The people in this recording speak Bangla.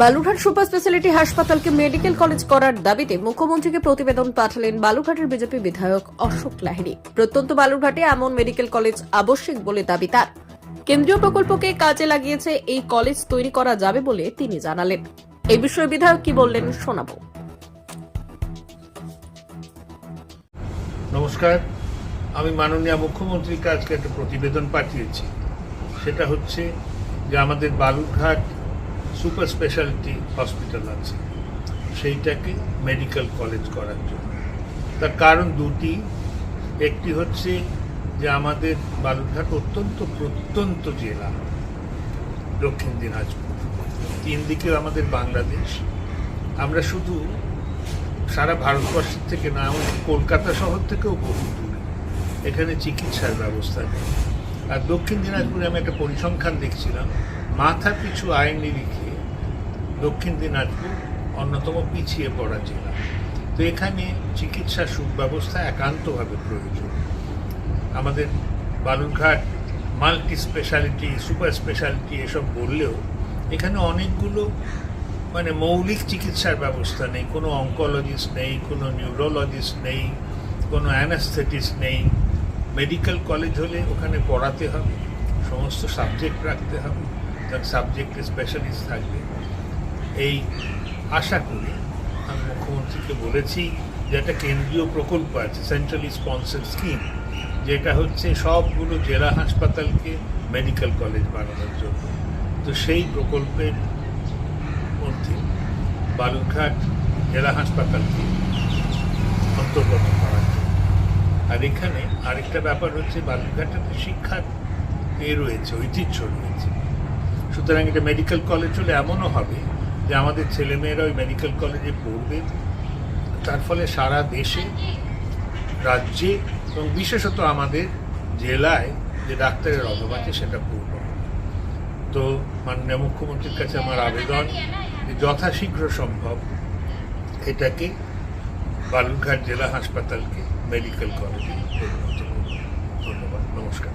বালুরঘাট সুপার স্পেশালিটি হাসপাতালকে মেডিকেল কলেজ করার দাবিতে মুখ্যমন্ত্রীকে প্রতিবেদন পাঠালেন বালুরঘাটের বিজেপি বিধায়ক অশোক লাহিড়ী। প্রত্যন্ত বালুরঘাটে এমন মেডিকেল কলেজ আবশ্যিক বলে দাবি তার। কেন্দ্রীয় প্রকল্পকে কাজে লাগিয়েছে এই কলেজ তৈরি করা যাবে বলে তিনি জানালেন। এই বিষয়ে বিধায়ক কি বললেন শোনাবো। নমস্কার। আমি মাননীয় মুখ্যমন্ত্রীর কাছকে একটা প্রতিবেদন পাঠিয়েছি। সেটা হচ্ছে যে আমাদের বালুরঘাট সুপার স্পেশালিটি হসপিটাল আছে। সেইটাকে মেডিকেল কলেজ করার জন্য। তার কারণ দুটি। একটি হচ্ছে যে আমাদের বালুরঘাট অত্যন্ত প্রত্যন্ত জেলা, দক্ষিণ দিনাজপুর। তিন দিকে আমাদের বাংলাদেশ। আমরা শুধু সারা ভারতবর্ষের থেকে না, আমাদের কলকাতা শহর থেকেও বহু দূরে। এখানে চিকিৎসার ব্যবস্থা নেই। আর দক্ষিণ দিনাজপুরে আমি একটা পরিসংখ্যান দেখছিলাম, মাথা পিছু আইন নিরিখে দক্ষিণ দিনাজপুর অন্যতম পিছিয়ে পড়া জেলা। তো এখানে চিকিৎসা সুব্যবস্থা একান্তভাবে প্রয়োজন। আমাদের Balurghat multi speciality super speciality এসব বললেও এখানে অনেকগুলো মানে মৌলিক চিকিৎসার ব্যবস্থা নেই। কোনো অঙ্কোলজিস্ট নেই, কোনো নিউরোলজিস্ট নেই, কোনো অ্যানাস্থেটিস্ট নেই। মেডিকেল কলেজ হলে ওখানে পড়াতে হবে, সমস্ত সাবজেক্ট রাখতে হবে। তার সাবজেক্টে স্পেশালিস্ট থাকবে। এই আশা করি আমি মুখ্যমন্ত্রীকে বলেছি যে একটা কেন্দ্রীয় প্রকল্প আছে সেন্ট্রালি স্পন্সার স্কিম যেটা হচ্ছে সবগুলো জেলা হাসপাতালকে মেডিকেল কলেজ বানানোর জন্য। তো সেই প্রকল্পের মধ্যে বালুরঘাট জেলা হাসপাতালকে অন্তর্গত করার জন্য। আর এখানে আরেকটা ব্যাপার হচ্ছে বালুরঘাটে তো শিক্ষার এ রয়েছে, ঐতিহ্য রয়েছে। সুতরাং এটা মেডিকেল কলেজ হলে এমনও হবে যে আমাদের ছেলেমেয়েরা ওই মেডিকেল কলেজে পড়বে, তার ফলে সারা দেশে, রাজ্যে এবং বিশেষত আমাদের জেলায় যে ডাক্তারের অভাব আছে সেটা পূর্ণ তো মাননীয় মুখ্যমন্ত্রীর কাছে আমার আবেদন যে যথাশীঘ্র সম্ভব এটাকে বালুরঘাট জেলা হাসপাতালকে মেডিকেল কলেজে পরিণত ধন্যবাদ, নমস্কার।